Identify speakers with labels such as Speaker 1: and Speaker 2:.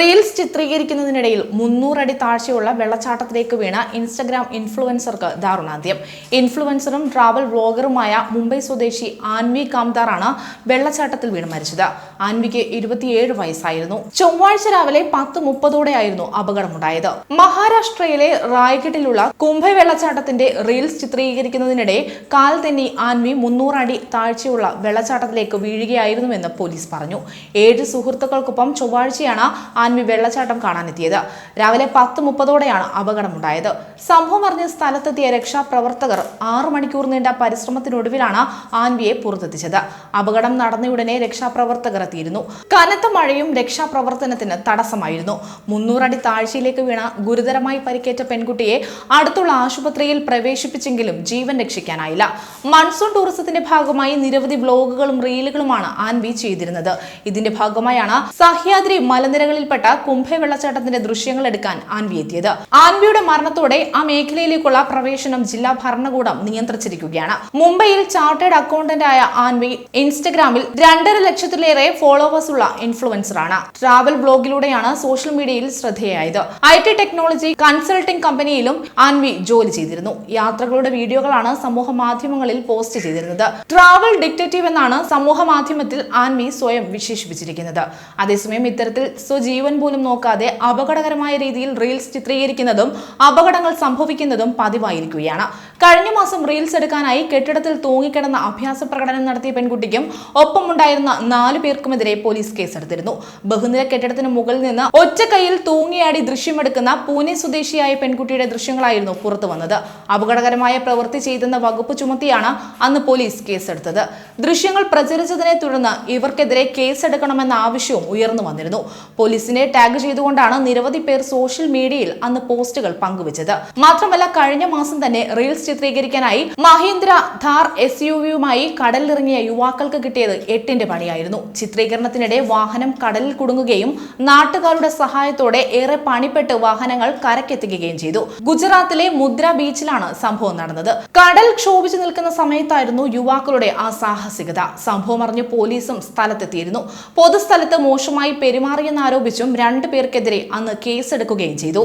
Speaker 1: Reels ചിത്രീകരിക്കുന്നതിനിടയിൽ മുന്നൂറടി താഴ്ചയുള്ള വെള്ളച്ചാട്ടത്തിലേക്ക് വീണ Instagram ഇൻഫ്ലുവൻസർക്ക് ദാരുണാന്ത്യം. ഇൻഫ്ലുവൻസറും travel വ്ളോഗറുമായ Mumbai സ്വദേശി ആൻവി കാംദാറാണ് വെള്ളച്ചാട്ടത്തിൽ വീണ് മരിച്ചത്. ആൻവിക്ക് ഇരുപത്തിയേഴ് വയസ്സായിരുന്നു. ചൊവ്വാഴ്ച രാവിലെ പത്ത് മുപ്പതോടെയായിരുന്നു അപകടമുണ്ടായത്. മഹാരാഷ്ട്രയിലെ റായ്ഗഡിലുള്ള കുംഭൈ വെള്ളച്ചാട്ടത്തിന്റെ റീൽസ് ചിത്രീകരിക്കുന്നതിനിടെ കാൽ തന്നെ ആൻവി മുന്നൂറടി താഴ്ചയുള്ള വെള്ളച്ചാട്ടത്തിലേക്ക് വീഴുകയായിരുന്നുവെന്ന് പോലീസ് പറഞ്ഞു. ഏഴ് സുഹൃത്തുക്കൾക്കൊപ്പം ചൊവ്വാഴ്ചയാണ് ആൻവി വെള്ളച്ചാട്ടം കാണാനെത്തിയത്. രാവിലെ പത്ത് മുപ്പതോടെയാണ് അപകടമുണ്ടായത്. സംഭവം അറിഞ്ഞ് സ്ഥലത്തെത്തിയ രക്ഷാപ്രവർത്തകർ ആറു മണിക്കൂർ നീണ്ട പരിശ്രമത്തിനൊടുവിലാണ് ആൻവിയെ പുറത്തെത്തിച്ചത്. അപകടം നടന്നയുടനെ രക്ഷാപ്രവർത്തകർ എത്തിയിരുന്നു. കനത്ത മഴയും രക്ഷാപ്രവർത്തനത്തിന് തടസ്സമായിരുന്നു. മുന്നൂറടി താഴ്ചയിലേക്ക് വീണ ഗുരുതരമായി പരിക്കേറ്റ പെൺകുട്ടിയെ അടുത്തുള്ള ആശുപത്രിയിൽ പ്രവേശിപ്പിച്ചെങ്കിലും ജീവൻ രക്ഷിക്കാനായില്ല. മൺസൂൺ ടൂറിസത്തിന്റെ ഭാഗമായി നിരവധി ബ്ലോഗുകളും റീലുകളുമാണ് ആൻവി ചെയ്തിരുന്നത്. ഇതിന്റെ ഭാഗമായാണ് സഹ്യാദ്രി മലനിരകളിൽപ്പെട്ട കുംഭ വെള്ളച്ചാട്ടത്തിന്റെ ദൃശ്യങ്ങൾ എടുക്കാൻ ആൻവി എത്തിയത്. ആൻവിയുടെ മരണത്തോടെ ആ മേഖലയിലേക്കുള്ള പ്രവേശനം ജില്ലാ ഭരണകൂടം നിയന്ത്രിച്ചിരിക്കുകയാണ്. മുംബൈയിൽ ചാർട്ടേഡ് അക്കൗണ്ടന്റ് ആയ ആൻവി ഇൻസ്റ്റഗ്രാമിൽ രണ്ടര ലക്ഷത്തിലേറെ ഫോളോവേഴ്സ് ഉള്ള ഇൻഫ്ലുവൻസറാണ് ട്രാവൽ ബ്ലോഗിലൂടെയാണ് സോഷ്യൽ മീഡിയയിൽ ശ്രദ്ധേയായത്. ഐ ടി ടെക്നോളജി കൺസൾട്ടിംഗ് കമ്പനിയിലും ആൻവി ജോലി ചെയ്തിരുന്നു. യാത്രകളുടെ വീഡിയോകളാണ് സമൂഹ മാധ്യമങ്ങളിൽ പോസ്റ്റ് ചെയ്തിരുന്നത്. ട്രാവൽ ഡിക്റ്റേറ്റീവ് എന്നാണ് സമൂഹ മാധ്യമത്തിൽ ആൻവി സ്വയം വിശേഷിപ്പിച്ചിരിക്കുന്നത്. അതേസമയം ഇത്തരത്തിൽ സ്വജീവൻ പോലും നോക്കാതെ അപകടകരമായ രീതിയിൽ റീൽസ് ചിത്രീകരിക്കുന്നതും അപകടങ്ങൾ സംഭവിക്കുന്നതും പതിവായിരിക്കുകയാണ്. കഴിഞ്ഞ മാസം റീൽസ് എടുക്കാനായി കെട്ടിടത്തിൽ തൂങ്ങിക്കിടന്ന അഭ്യാസ പ്രകടനം നടത്തിയ പെൺകുട്ടിക്കും ഒപ്പമുണ്ടായിരുന്ന നാലു പേർക്കുമെതിരെ പോലീസ് കേസെടുത്തിരുന്നു. ബഹുനില കെട്ടിടത്തിന് മുകളിൽ നിന്ന് ഒറ്റക്കൈയിൽ കൈയിൽ തൂങ്ങിയാടി ദൃശ്യമെടുക്കുന്ന പൂനെ സ്വദേശിയായ പെൺകുട്ടിയുടെ ദൃശ്യങ്ങളായിരുന്നു പുറത്തു വന്നത് അപകടകരമായ പ്രവൃത്തി ചെയ്തെന്ന വകുപ്പ് ചുമത്തിയാണ് അന്ന് പോലീസ് കേസെടുത്തത്. ദൃശ്യങ്ങൾ പ്രചരിച്ചതിനെ തുടർന്ന് ഇവർക്കെതിരെ കേസെടുക്കണമെന്ന ആവശ്യവും ഉയർന്നു വന്നിരുന്നു. പോലീസിനെ ടാഗ് ചെയ്തുകൊണ്ടാണ് നിരവധി പേർ സോഷ്യൽ മീഡിയയിൽ അന്ന് പോസ്റ്റുകൾ പങ്കുവച്ചത്. മാത്രമല്ല കഴിഞ്ഞ മാസം തന്നെ റീൽസ് ചിത്രീകരിക്കാനായി മഹീന്ദ്ര ധാർ എസ് യു വിയുമായി കടലിലിറങ്ങിയ യുവാക്കൾക്ക് കിട്ടിയത് എട്ടിന്റെ പണിയായിരുന്നു. ചിത്രീകരണത്തിനിടെ വാഹനം കടലിൽ കുടുങ്ങുകയും നാട്ടുകാരുടെ സഹായത്തോടെ ഏറെ പണിപ്പെട്ട് വാഹനങ്ങൾ കരക്കെത്തിക്കുകയും ചെയ്തു. ഗുജറാത്തിലെ മുദ്ര ബീച്ചിലാണ് സംഭവം നടന്നത്. കടൽ ക്ഷോഭിച്ചു നിൽക്കുന്ന സമയത്തായിരുന്നു യുവാക്കളുടെ ആ സാഹസികത. സംഭവം അറിഞ്ഞ് പോലീസും സ്ഥലത്തെത്തിയിരുന്നു. പൊതുസ്ഥലത്ത് മോശമായി പെരുമാറിയെന്നാരോപിച്ചും രണ്ടു പേർക്കെതിരെ അന്ന് കേസെടുക്കുകയും ചെയ്തു